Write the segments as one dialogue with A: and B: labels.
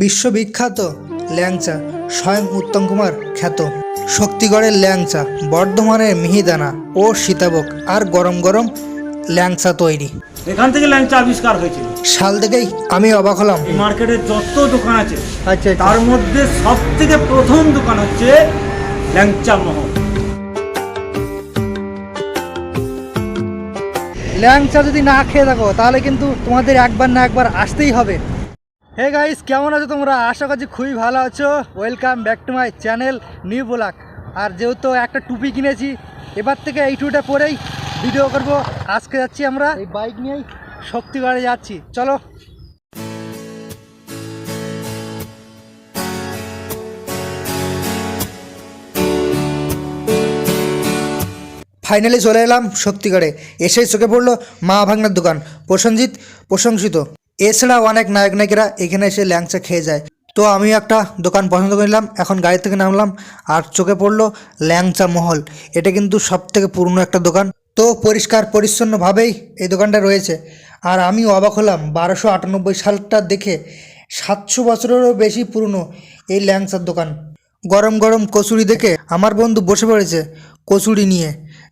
A: বিশ্ববিখ্যাত ল্যাংচা স্বয়ং উত্তম কুমার খ্যাত। শক্তিগড়ের ল্যাংচা বর্ধমানের মিহিদানা ও সীতাভোগ আর গরম গরম ল্যাংচা তৈরি।
B: এখান থেকে ল্যাংচা আবিষ্কার হয়েছিল।
A: সাল থেকেই আমি অবাক হলাম।
B: মার্কেটে যত দোকান আছে
A: আচ্ছা
B: তার মধ্যে সব থেকে প্রথম দোকান হচ্ছে ল্যাংচা মহল।
A: ল্যাংচা যদি না খেয়ে থাকো তাহলে কিন্তু তোমাদের একবার না একবার আসতেই হবে। হে গাইস কেমন আছো তোমরা? আশা করছি খুবই ভালো আছো। Welcome back to my channel new blog আর যেহেতু একটা টুপি কিনেছি এবার থেকে এই টুপিটা পরেই ভিডিও করব। আজকে যাচ্ছি আমরা এই বাইক নিয়েই। শক্তিগড়ে যাচ্ছি। চলো। ফাইনালি চলে এলাম শক্তিগড়ে এসেই চোখে পড়ল মা ভাঙনার দোকান। প্রসেনজিৎ প্রশংসিত। এছাড়া অনেক নায়ক নায়িকারা এখানে এসে ল্যাংচা খেয়ে যায়। তো আমি একটা দোকান পছন্দ করে নিলাম, এখন গাড়ি থেকে নামলাম আর চোখে পড়ল ল্যাংচা মহল। এটা কিন্তু সব থেকে পুরনো একটা দোকান। তো পরিষ্কার পরিচ্ছন্নভাবেই এই দোকানটা রয়েছে। আর আমি অবাক হলাম, বারোশো আটানব্বই সালটা দেখে সাতশো বছরেরও বেশি পুরনো এই ল্যাংচার দোকান। গরম গরম কচুরি দেখে আমার বন্ধু বসে পড়েছে কচুরি নিয়ে।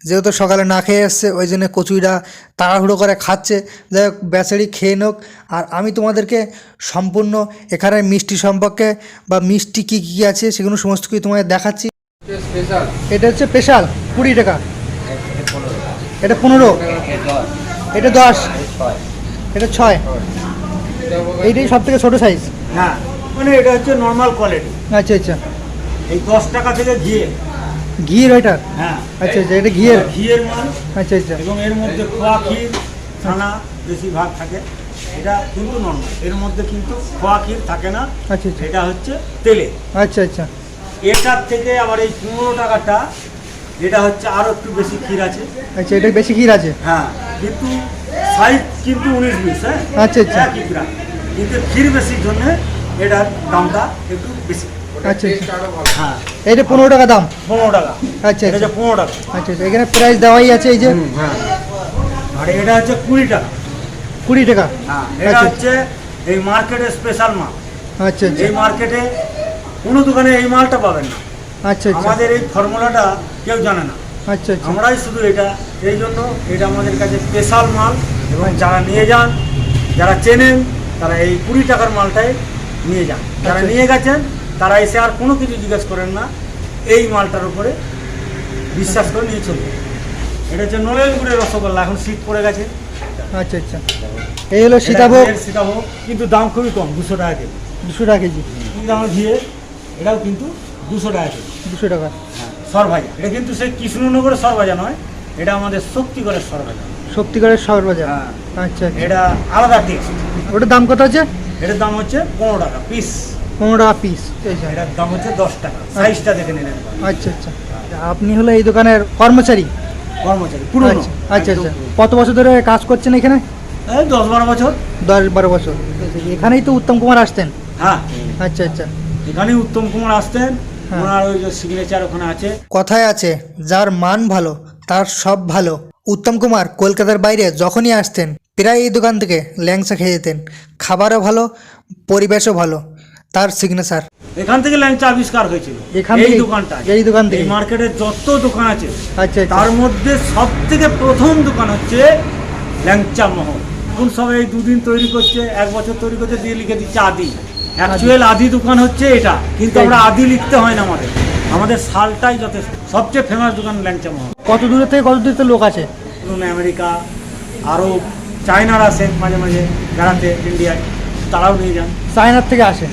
A: যেহেতু সকালে না খেয়ে এসছে ওই জন্য কচুরিটা তাড়াহুড়ো করে খাচ্ছে। যাই হোক বেচারি খেয়ে নোক। আর আমি তোমাদেরকে সম্পূর্ণ এখানে মিষ্টি সম্পর্কে বা মিষ্টি কী কী আছে সেগুলো সমস্ত কিছু তোমাদের দেখাচ্ছি। এটা হচ্ছে স্পেশাল কুড়ি টাকা। এটা পনেরো। এটা দশ। এটা ছয়। এইটাই সব থেকে ছোটো সাইজ
B: হ্যাঁ। মানে এটা হচ্ছে নর্মাল কোয়ালিটি
A: আচ্ছা আচ্ছা।
B: এই দশ টাকা থেকে ঘিয়ে।
A: ঘিয়ের ওইটার
B: হ্যাঁ।
A: আচ্ছা আচ্ছা এটা ঘিয়ের।
B: ঘিয়ের মাল।
A: আচ্ছা আচ্ছা।
B: এবং এর মধ্যে খোয়া ক্ষীর ছানা বেশিরভাগ থাকে। এটা কিন্তু নর্মাল এর মধ্যে কিন্তু খোয়া ক্ষীর থাকে না।
A: আচ্ছা আচ্ছা।
B: এটা হচ্ছে তেলে।
A: আচ্ছা আচ্ছা।
B: এটার থেকে আবার এই পনেরো টাকাটা এটা হচ্ছে আরও একটু বেশি ক্ষীর আছে।
A: আচ্ছা এটা বেশি ক্ষীর আছে?
B: হ্যাঁ কিন্তু সাইজ কিন্তু উনিশ বিশ হ্যাঁ?
A: আচ্ছা, আচ্ছা।
B: কিন্তু ক্ষীর বেশির জন্য এটার দামটা একটু বেশি।
A: আচ্ছা আচ্ছা।
B: হ্যাঁ
A: এইটা পনেরো টাকা দাম।
B: পনেরো টাকা।
A: আচ্ছা
B: এটা
A: আচ্ছা।
B: পনেরো টাকা।
A: আচ্ছা আচ্ছা। এখানে প্রাইস দেওয়াই আছে এই যে।
B: হ্যাঁ। আর এটা হচ্ছে কুড়ি টাকা।
A: কুড়ি টাকা।
B: হ্যাঁ এটা। হচ্ছে এই মার্কেটের স্পেশাল মাল।
A: আচ্ছা আচ্ছা।
B: এই মার্কেটে কোনো দোকানে এই মালটা পাবেন না।
A: আচ্ছা
B: আমাদের এই ফর্মুলাটা কেউ জানে না।
A: আচ্ছা
B: আমরাই শুধু এটা এই জন্য এটা আমাদের কাছে স্পেশাল মাল এবং যারা নিয়ে যান যারা চেনেন তারা এই কুড়ি টাকার মালটাই নিয়ে যান। যারা। নিয়ে গেছেন তারা এসে আর কোনো কিছু জিজ্ঞেস করেন না। এই মালটার উপরে বিশ্বাস করে নিয়ে চলবে। এটা হচ্ছে নলেনগুড়ের রসগোল্লা এখন শীত পড়ে গেছে।
A: আচ্ছা আচ্ছা। এই হলো সীতাভোগ।
B: সীতাভোগ কিন্তু দাম খুবই কম দুশো টাকা কেজি।
A: দুশো টাকা কেজি।
B: কিন্তু আমার ঘিয়ে এটাও কিন্তু দুশো টাকা কেজি।
A: দুশো টাকা।
B: হ্যাঁ সরভাজা। এটা কিন্তু সেই কৃষ্ণনগরের সরভাজা নয় এটা আমাদের শক্তিগড়ের সরভাজা।
A: শক্তিগড়ের বাজার
B: হ্যাঁ
A: আচ্ছা আচ্ছা।
B: এটা আলাদা টেস্ট
A: ওটার দাম কত আছে?
B: এটার দাম হচ্ছে পনেরো টাকা পিস
A: পনেরো টাকা পিস
B: এটার দাম হচ্ছে দশ টাকা। সাইজটা দেখে নিলেন।
A: আচ্ছা আচ্ছা। আপনি হলো এই দোকানের কর্মচারী?
B: কর্মচারী পুরনো।
A: আচ্ছা আচ্ছা আচ্ছা। কত বছর ধরে কাজ করছেন এখানে?
B: এই দশ বারো বছর।
A: দশ বারো বছর। এখানেই তো উত্তম কুমার আসতেন?
B: হ্যাঁ।
A: আচ্ছা আচ্ছা।
B: এখানেই উত্তম কুমার আসতেন।
A: হ্যাঁ।
B: ওনার ওই যে সিগনেচার ওখানে আছে।
A: কথায় আছে যার মান ভালো তার সব ভালো। উত্তম কুমার কলকাতার বাইরে যখনই আসতেন প্রায় এই দোকান থেকে ল্যাংচা খেয়ে যেতেন। খাবারও ভালো পরিবেশও ভালো। তার সিগনেচার
B: এখান থেকে ল্যাংচা আবিষ্কার হয়েছিল।
A: এখান
B: এই? দোকানটা
A: এই দোকান থেকে?
B: এই মার্কেটে যত দোকান আছে
A: আচ্ছা আচ্ছা।
B: তার মধ্যে সব থেকে প্রথম দোকান হচ্ছে ল্যাংচা মহল। এখন সব এই দুদিন তৈরি করছে এক বছর তৈরি করছে দিয়ে লিখে দিচ্ছে আদি। অ্যাকচুয়াল আদি দোকান হচ্ছে এটা কিন্তু আমরা আদি লিখতে হয় না আমাদের। আমাদের সালটাই যথেষ্ট। সবচেয়ে ফেমাস দোকান ল্যাংচা মহল।
A: কত দূরে থেকে কত দূরে লোক আছে?
B: ধরুন আমেরিকা আরব চায়নার আসে মাঝে মাঝে বেড়াতে ইন্ডিয়ায় তারাও নিয়ে যান।
A: চায়নার থেকে আসে।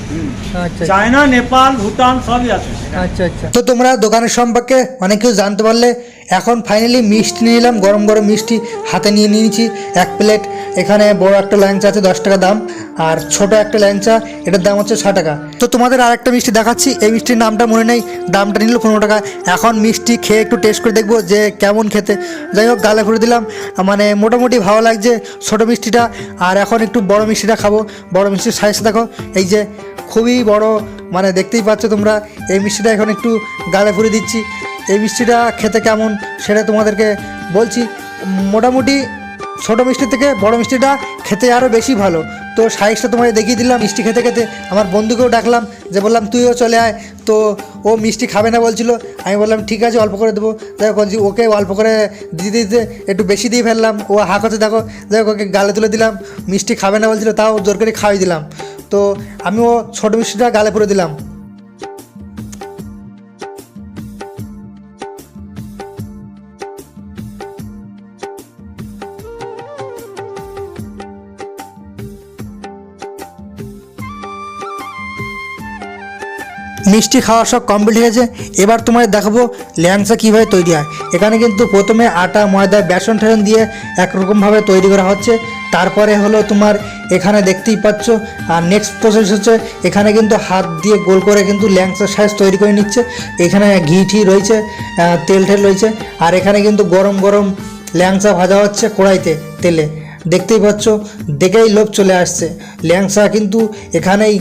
A: আচ্ছা
B: চায়না নেপাল ভুটান সবই আছে।
A: আচ্ছা আচ্ছা। তো তোমরা দোকানের সম্পর্কে অনেক কিছু জানতে পারলে এখন ফাইনালি মিষ্টি নিয়ে নিলাম গরম গরম মিষ্টি হাতে নিয়ে নিয়েছি এক প্লেট এখানে বড় একটা ল্যাংচা আছে দশ টাকা দাম আর ছোট একটা ল্যাংচা এটার দাম হচ্ছে ছ টাকা। তো তোমাদের আর একটা মিষ্টি দেখাচ্ছি এই মিষ্টির নামটা মনে নেই দামটা নিল পনেরো টাকা। এখন মিষ্টি খেয়ে একটু টেস্ট করে দেখব যে কেমন খেতে। যাই হোক গালে ঘুরে দিলাম মানে মোটামুটি ভালো লাগছে ছোটো মিষ্টিটা আর এখন একটু বড় মিষ্টিটা খাব। বড় মিষ্টির সাইজ দেখো এই যে খুবই বড় মানে দেখতেই পাচ্ছ তোমরা, এই মিষ্টিটা এখন একটু গালে ফুরে দিচ্ছি। এই মিষ্টিটা খেতে কেমন সেটা তোমাদেরকে বলছি। মোটামুটি ছোটো মিষ্টি থেকে বড় মিষ্টিটা খেতে আরও বেশি ভালো। তো সাইজটা তোমাকে দেখিয়ে দিলাম, মিষ্টি খেতে খেতে। আমার বন্ধুকেও ডাকলাম, যে বললাম, তুইও চলে আয়। তো ও মিষ্টি খাবে না বলছিল। আমি বললাম, ঠিক আছে, অল্প করে দেবো। যাই হোক ওকে অল্প করে দিতে দিতে একটু বেশি দিয়ে ফেললাম। ও হাঁ করতে দেখো যাই হোক, ওকে গালে তুলে দিলাম। মিষ্টি খাবে না বলছিল, তাও জোর করে খাওয়াই দিলাম। তো আমিও ছোট মিষ্টিটা গালে পরে দিলাম। মিষ্টি খাওয়া সব কমপ্লিট হয়েছে। এবার তোমায় দেখাবো ল্যাংচা কীভাবে তৈরি হয়। এখানে কিন্তু প্রথমে আটা, ময়দা, বেসন ঠেসন দিয়ে একরকমভাবে তৈরি করা হচ্ছে। তারপরে হলো তোমার এখানে দেখতেই পাচ্ছ। আর নেক্সট প্রসেস হচ্ছে, এখানে কিন্তু হাত দিয়ে গোল করে কিন্তু ল্যাংচার সাইজ তৈরি করে নিচ্ছে। এখানে ঘি ঠি রয়েছে তেল ঠেল রয়েছে। আর এখানে কিন্তু গরম গরম ল্যাংচা ভাজা হচ্ছে কড়াইতে তেলে। দেখতেই পাচ্ছ, দেখেই লোভ চলে আসছে। ল্যাংচা কিন্তু এখানেই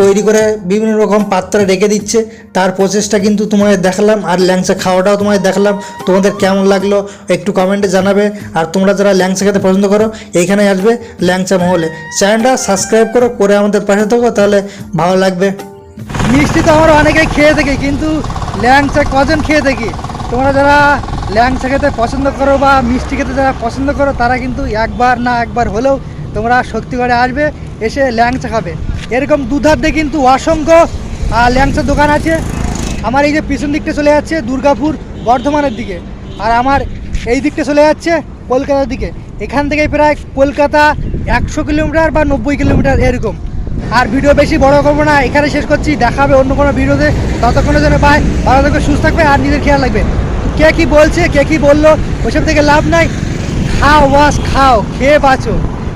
A: তৈরি করে বিভিন্ন রকম পাত্রে রেখে দিচ্ছে। তার প্রসেসটা কিন্তু তোমাদের দেখালাম আর ল্যাংচা খাওয়াটাও তোমাদের দেখালাম। তোমাদের কেমন লাগল একটু কমেন্টে জানাবে। আর তোমরা যারা ল্যাংচা খেতে পছন্দ করো, এইখানে আসবে ল্যাংচা মহলে। চ্যানেলটা সাবস্ক্রাইব করো, করে আমাদের পাশে থাকো, তাহলে ভালো লাগবে।
C: মিষ্টি তো আমরা অনেকেই খেয়ে থাকি, কিন্তু ল্যাংচা কজন খেয়ে থাকি? তোমরা যারা ল্যাংচা খেতে পছন্দ করো বা মিষ্টি খেতে যারা পছন্দ করো, তারা কিন্তু একবার না একবার হলেও তোমরা শক্তিগড়ে আসবে, এসে ল্যাংচা খাবে। এরকম দুধার দিয়ে কিন্তু অসংখ্য আহ, ল্যাংচার দোকান আছে। আমার এই যে পিছন দিকটা চলে যাচ্ছে দুর্গাপুর বর্ধমানের দিকে। আর আমার এই দিকটা চলে যাচ্ছে কলকাতার দিকে। এখান থেকে প্রায় কলকাতা একশো কিলোমিটার বা নব্বই কিলোমিটার এরকম। আর ভিডিও বেশি বড় করব না এখানে শেষ করছি। দেখাবে অন্য কোনো ভিডিওতে। ততক্ষণের জন্য পায় ভালো থাকবে সুস্থ থাকবে আর নিজের খেয়াল রাখবে। কে কি বলছে কে কি বলল ওইসব থেকে লাভ নাই। খাও বাস খাও খেয়ে বাঁচো।